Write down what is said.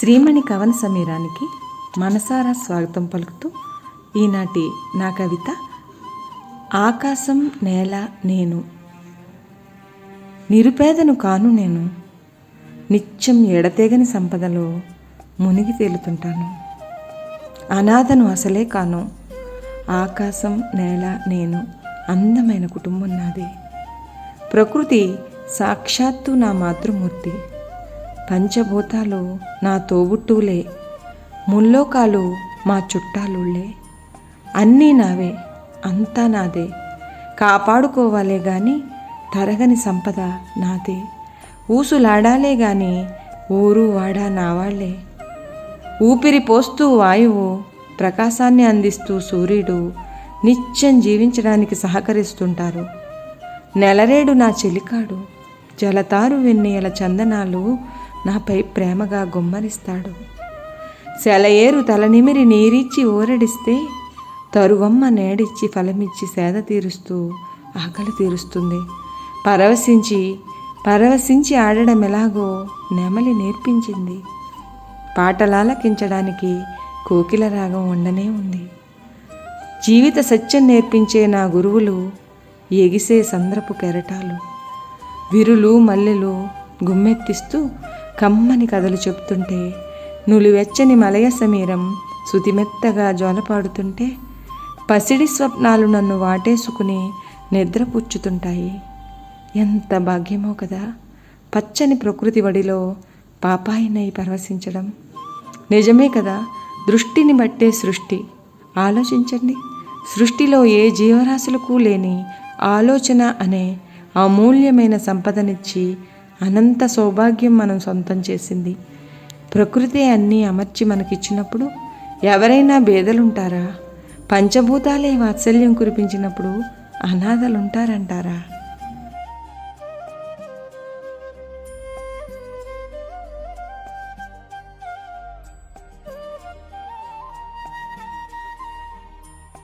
శ్రీమణి కవన సమీరానికి మనసారా స్వాగతం పలుకుతూ ఈనాటి నా కవిత ఆకాశం నేల నేను. నిరుపేదను కాను నేను. నిత్యం ఎడతెగని సంపదలో మునిగి తేలుతుంటాను. అనాథను అసలే కాను. ఆకాశం నేల నేను. అందమైన కుటుంబం నాది. ప్రకృతి సాక్షాత్తు నా మాతృమూర్తి. పంచభూతాలు నా తోబుట్టువులే. ముల్లోకాలు మా చుట్టాలుళ్ళే. అన్నీ నావే అంతా నాదే. కాపాడుకోవాలే గాని తరగని సంపద నాదే. ఊసులాడాలే గాని ఊరు వాడా నావాళ్ళే ఊపిరి పోస్తూ వాయువు ప్రకాశాన్ని అందిస్తూ సూర్యుడు నిత్యం జీవించడానికి సహకరిస్తుంటారు. నెలరేడు నా చెలికాడు జలతారు వెన్నెల చందనాలు నాపై ప్రేమగా గుమ్మరిస్తాడు. సెలయేరు తలనిమిరి నీరిచ్చి ఊరడిస్తే తరువమ్మ నేడిచ్చి ఫలమిచ్చి సేద తీరుస్తూ ఆకలి తీరుస్తుంది. పరవశించి పరవశించి ఆడడం ఎలాగో నెమలి నేర్పించింది. పాటలాలకించడానికి కోకిల రాగం ఉండనే ఉంది. జీవిత సత్యం నేర్పించే నా గురువులు ఎగిసే సంద్రపు కెరటాలు. విరులు మల్లెలు గుమ్మెత్తిస్తూ కమ్మని కథలు చెప్తుంటే నులివెచ్చని మలయ సమీరం శుతిమెత్తగా జోలపాడుతుంటే పసిడి స్వప్నాలు నన్ను వాటేసుకుని నిద్రపుచ్చుతుంటాయి. ఎంత భాగ్యమో కదా పచ్చని ప్రకృతి వడిలో పాపాయినై పరవశించడం. నిజమే కదా దృష్టిని బట్టే సృష్టి. ఆలోచించండి సృష్టిలో ఏ జీవరాశులకు లేని ఆలోచన అనే అమూల్యమైన సంపదనిచ్చి అనంత సౌభాగ్యం మనం సొంతం చేసింది. ప్రకృతి అన్నీ అమర్చి మనకిచ్చినప్పుడు ఎవరైనా బేదలుంటారా? పంచభూతాలే వాత్సల్యం కురిపించినప్పుడు అనాథలుంటారంటారా?